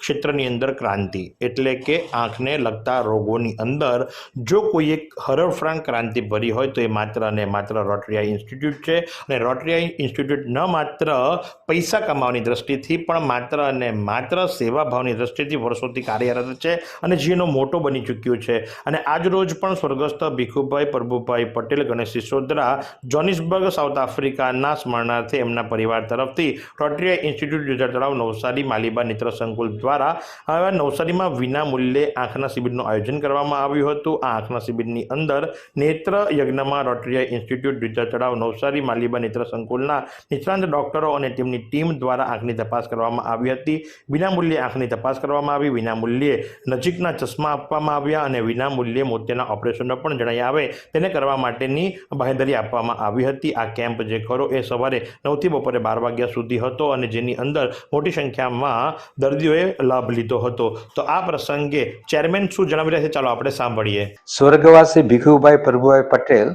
ક્ષેત્રની અંદર ક્રાંતિ. એટલે કે આંખને લગતા રોગોની અંદર જો કોઈ એક હરળફ્રાંક ક્રાંતિ ભરી હોય તો એ માત્ર અને માત્ર રોટરિયા ઇન્સ્ટિટ્યૂટ છે. અને રોટરિયા ઇન્સ્ટિટ્યૂટ ન માત્ર પૈસા કમાવાની દ્રષ્ટિથી પણ માત્ર અને માત્ર સેવાભાવની દ્રષ્ટિથી વર્ષોથી કાર્યરત છે અને જેનો મોટો બની ચૂક્યું છે. અને આજ રોજ પણ સ્વર્ગસ્થ ભીખુભાઈ પ્રભુભાઈ પટેલ, ગણેશ સિસોદરા, જોનિસબર્ગ, સાઉથ આફ્રિકાના સ્મરણાર્થે એમના પરિવાર તરફથી રોટરિયા ઇન્સ્ટિટ્યૂટ યુઝર તળાવ નવસારી, માલિબા નેત્ર સંકુલ દ્વારા હવે નવસારીમાં વિના મૂલ્યે આંખના શિબિરનું આયોજન કરવામાં આવ્યું હતું. આ આંખના શિબિરની અંદર નેત્ર યજ્ઞમાં રોટરીયા ઇન્સ્ટિટ્યૂટ યુઝર તળાવ નવસારી, માલિબા નેત્ર સંકુલના નિષ્ણાંત ડોક્ટરો અને તેમની ટીમ દ્વારા આંખની તપાસ કરવામાં આવી હતી. વિનામૂલ્યે આંખની તપાસ કરવામાં આવી. વિનામૂલ્યે નજીકના ચશ્મા આપવામાં આવ્યા અને વિનામૂલ્યે મોતિયાના ઓપરેશનો પણ જણાઈ આવે તેને કરવા માટેની બાંહેધરી આપવામાં આવી હતી. આ કેમ્પ જે ખરો એ સવારે નવથી બપોરે બાર વાગ્યા સુધી હતો અને જેની અંદર મોટી સંખ્યામાં દર્દીઓએ લાભ લીધો હતો. તો આ પ્રસંગે ચેરમેન શું જણાવી રહ્યા છે? ચાલો આપણે સાંભળીએ. સ્વર્ગવાસી ભીખુભાઈ પ્રભુભાઈ પટેલ,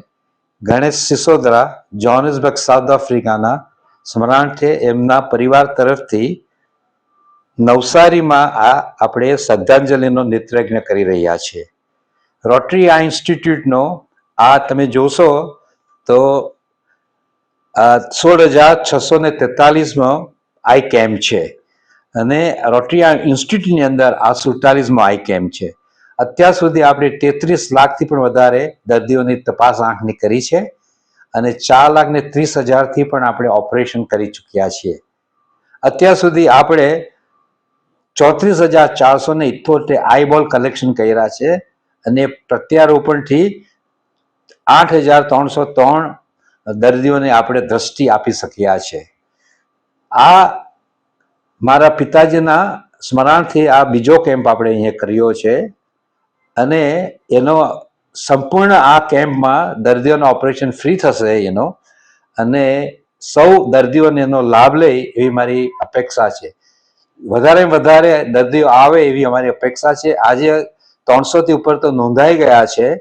ગણેશ સિસોદરા, જોહાનિસબર્ગ, સાઉથ આફ્રિકાના સ્મરણાર્થે એમના પરિવાર તરફથી નવસારીમાં આ આપણે શ્રદ્ધાંજલિનો નેત્રયજ્ઞ કરી રહ્યા છીએ રોટરી આ ઇન્સ્ટિટ્યૂટનો, આ તમે જોશો તો સોળ હજાર છસો ને તેતાલીસમાં આઈ કેમ્પ છે. અને રોટરી ઇન્સ્ટિટ્યૂટની અંદર આ સુડતાલીસમો આઈ કેમ્પ છે? અત્યાર સુધી આપણે તેત્રીસ લાખથી પણ વધારે દર્દીઓની તપાસ આંખની કરી છે અને ચાર લાખ ને ત્રીસ હજારથી પણ આપણે ઓપરેશન કરી ચૂક્યા છીએ. અત્યાર સુધી આપણે ચોત્રીસ હજાર ચારસો ને ઇથોતેર આઈબોલ કલેક્શન કર્યા છે અને પ્રત્યારોપણથી આઠ હજાર ત્રણસો ત્રણ દર્દીઓને આપણે દ્રષ્ટિ આપી શક્યા છે. આ મારા પિતાજીના સ્મરણથી આ બીજો કેમ્પ આપણે અહીંયા કર્યો છે અને એનો સંપૂર્ણ આ કેમ્પમાં દર્દીઓનો ઓપરેશન ફ્રી થશે એનો અને સૌ દર્દીઓને એનો લાભ લે એવી મારી અપેક્ષા છે. વધારે વધારે દર્દીઓ આવે એવી અમારી અપેક્ષા છે. આજે ત્રણસોથી ઉપર તો નોંધાઈ ગયા છે.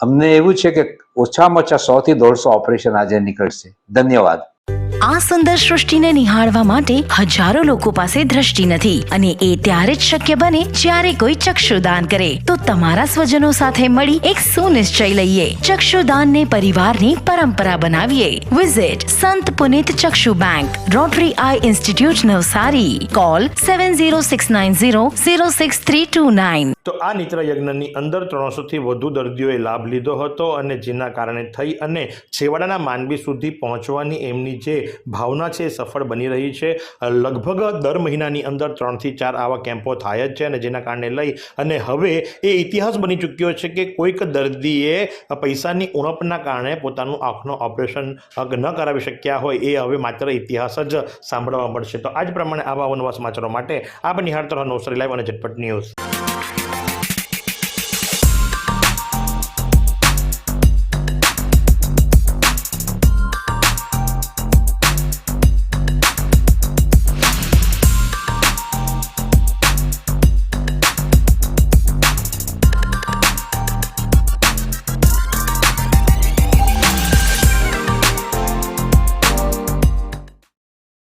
અમને એવું છે કે ઓછામાં ઓછા સો થી દોઢસો ઓપરેશન આજે નીકળશે. ધન્યવાદ. આ સુંદર સૃષ્ટિને નિહાળવા માટે હજારો લોકો પાસે દ્રષ્ટિ નથી અને એ ત્યારે જ શક્ય બને જ્યારે કોઈ ચક્ષુદાન કરે. તો તમારા સ્વજનો સાથે મળી એક સુનિશ્ચય લઈએ. ચક્ષુદાનને પરિવારની પરંપરા બનાવીએ. Visit Sant Punit Chakshu bank rotary eye institute Navsari. Call seven zero six nine zero zero six three two nine તો આ નિત્ર યજ્ઞની અંદર ત્રણસોથી વધુ દર્દીઓએ લાભ લીધો હતો અને જેના કારણે થઈ અને છેવાડાના માનવી સુધી પહોંચવાની એમની જે ભાવના છે સફળ બની રહી છે. લગભગ દર મહિનાની અંદર ત્રણથી ચાર આવા કેમ્પો થાય જ છે અને જેના કારણે લઈ અને હવે એ ઇતિહાસ બની ચૂક્યો છે કે કોઈક દર્દીએ પૈસાની ઉણપના કારણે પોતાનું આંખનું ઓપરેશન ન કરાવી શક્યા હોય એ હવે માત્ર ઇતિહાસ જ સાંભળવા મળશે. તો આજ પ્રમાણે આવા વનવાસ સમાચારો માટે આપ નિહાળતો રહો નવસારી લાઈવ અને ઝટપટ ન્યૂઝ.